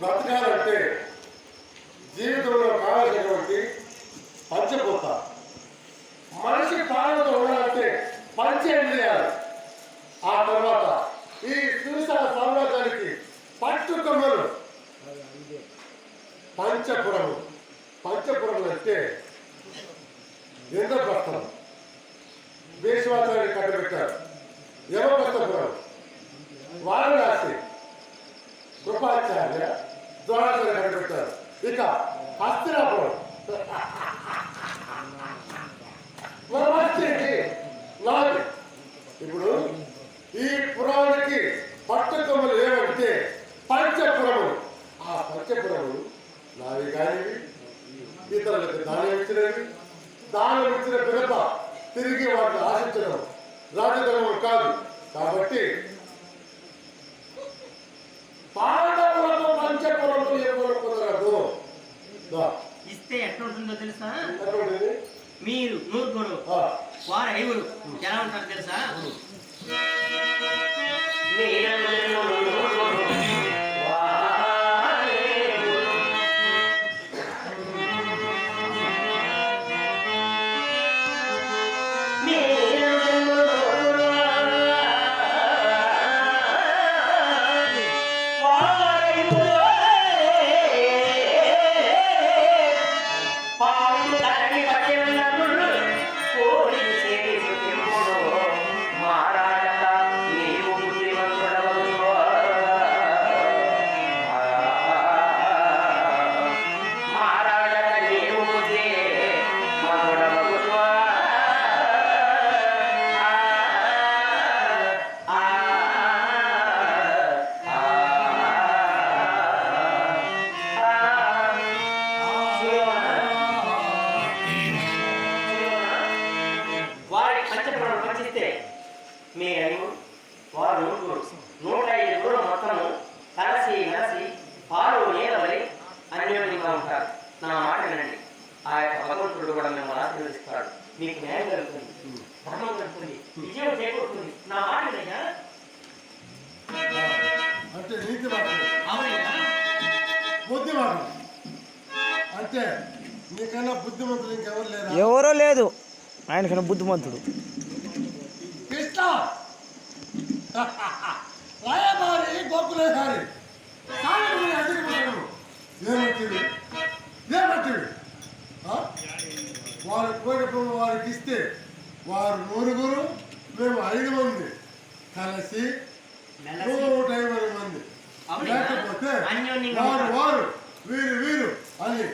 బ్రతకాలంటే జీవితంలో కావాల్సినటువంటి పంచభూత మనిషి ప్రాణంతో ఉండాలంటే పంచేంద్రియాలు ఆ తర్వాత ఈ సువిశాల సామ్రాజ్యానికి పట్టుకొమ్మలు. పంచపురము. పంచపురములు అంటే ఇంద్రప్రస్థం భీష్మాచార్య కట్టబెట్టారు. యమప్రస్థపురం వారణాసి. కృపాచార్య. ద్రోణాచార్య కట్టబెట్టారు ఇక హస్తినాపురం. మనం వచ్చేది ఇప్పుడు ఈ పురానికి పట్టకొమ్మలు ఏమంటే పంచపురములు. ఆ పంచపురములు నావి కానివి ఇతరులకు దానం ఇచ్చినవి. దానం ఇచ్చిన పిదప తిరిగి వాటిని ఆశించడం రాజధర్మం కాదు. కాబట్టి పాండవుల పంచపురములు ఎవరు కుదరదు దా, ఇస్తే ఎట్లుంటుందో తెలుసా? మీరు నూరుగురు వారు ఐదుగురు. ఎలా ఉంటారు తెలుసా? ఉంటారు. నా మాట వినండి. ఆ యొక్క భగవంతుడు కూడా మిమ్మల్ని ఆశీర్వదిస్తాడు. మీకు న్యాయం కలుగుతుంది ధర్మం కలుగుతుంది విజయం చేకూరుతుంది. నా మాట వినయ్యా? అంటే నీతి మాటలు అవునయ్యా? బుద్ధి మాటలు అంటే నీకన్నా బుద్ధిమంతులు ఇంకెవరు లేరా? ఎవరో లేదు. ఆయనకన్నా బుద్ధిమంతుడు. కృష్ణ! రాయబారి గోకులేసారి వారు కోరికలు వారికి ఇస్తే వారు నూరుగురు మేము ఐదు మంది. కలిసి. నూట ఇరవై మంది? లేకపోతే వారు. వారు వీరు వీరు అని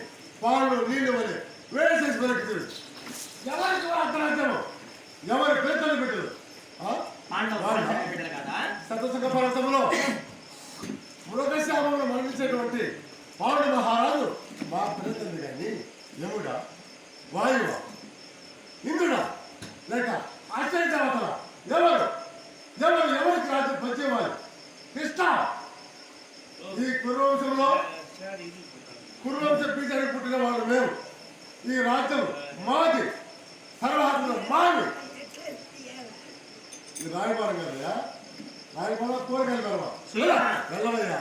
పాలు నీళ్ళు వలె వేసేసి పెరుగుతుంది ఎవరికి అర్థరాజ్యము ఎవరి పేదలు పెట్టదు పాండవ వారు లేక ఆశ్చర్యవతల ఎవరు ఎవరు ఎవరికి రాజు పంచేవారు కృష్ణ. ఈ కురువంశంలో కురువంశ పీఠానికి పుట్టిన వాళ్ళు మేము. ఈ రాజ్యం మాది. సర్వహద్దులు మాది. ఇది రాయబారం కదయ్యా. రాయబారం కోరికలు వెళ్ళవా సుయా. వెళ్ళవయ్యా.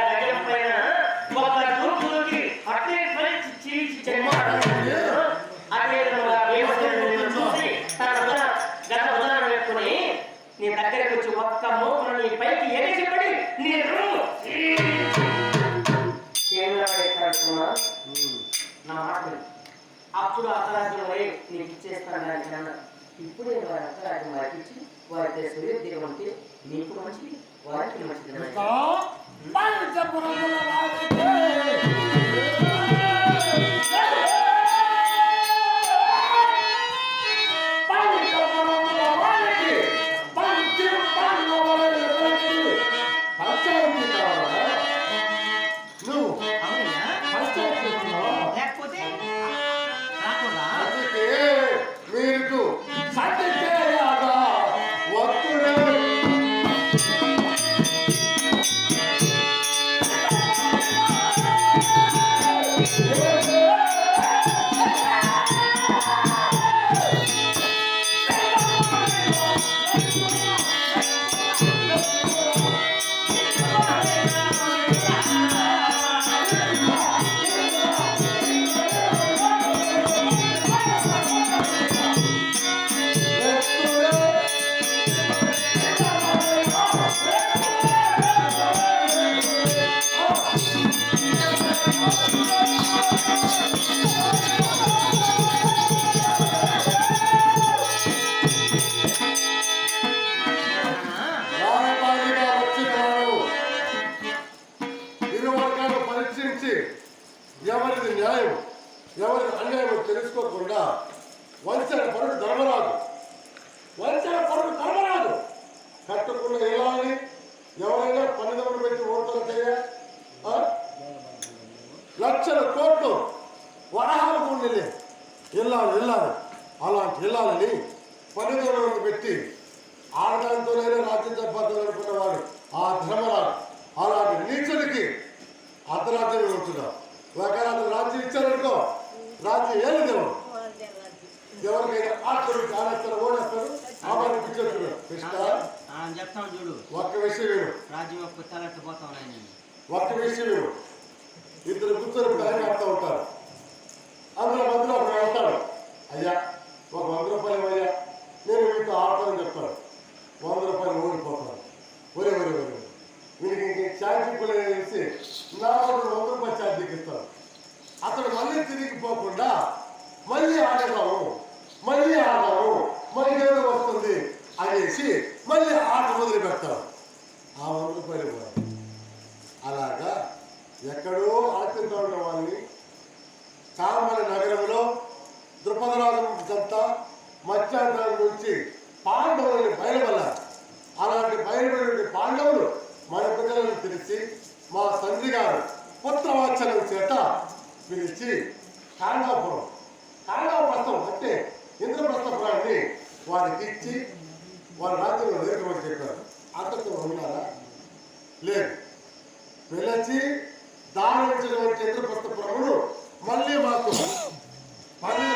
నా మాట. అప్పుడు అర్ధరాజ్యం వరే నీకు ఇచ్చేస్తాను దానికి అన్న ఇప్పుడే వారి అర్ధరాజ్యం వారికి ఇచ్చి వారి సూర్య దిగం ఉంటే నీకు మంచిది వారికి మంచిది విను రాజ్యం నేను ఒక్క విషయం ఇద్దరు కూర్చొని ఇప్పుడు ఆడుతూ ఉంటారు. అందులో మధ్యలో ఒకడు వెళ్తాడు అయ్యా ఒక వంద రూపాయలు అయ్యా నేను మీతో ఆడతానని చెప్తాను వంద రూపాయలు ఓడిపోతాను ఒరే ఒరే ఒరే వీడికి ఇంక ఛార్జీ కూడా వేసి ఉన్న వారిని కామల నగరంలో ద్రుపదరాజు అంతా మత్స్యాధారం నుంచి పాండవులని బయలువెళ్ళారు అలాంటి బయలువెళ్ళిన పాండవులు మన పిల్లలను పిలిచి మా తండ్రి గారు పుత్రవాచనం చేత పిలిచి కాండాపురం కాండాప్రస్థం అంటే ఇంద్రప్రస్థపురాన్ని వారికి ఇచ్చి వారి రాజ్యంలో నేర్పమని చెప్పారు. అంతతో ఉన్నారా లేదు. పిలిచి దానించినటువంటి ప్రభుడు మళ్ళీ మాకు మళ్ళీ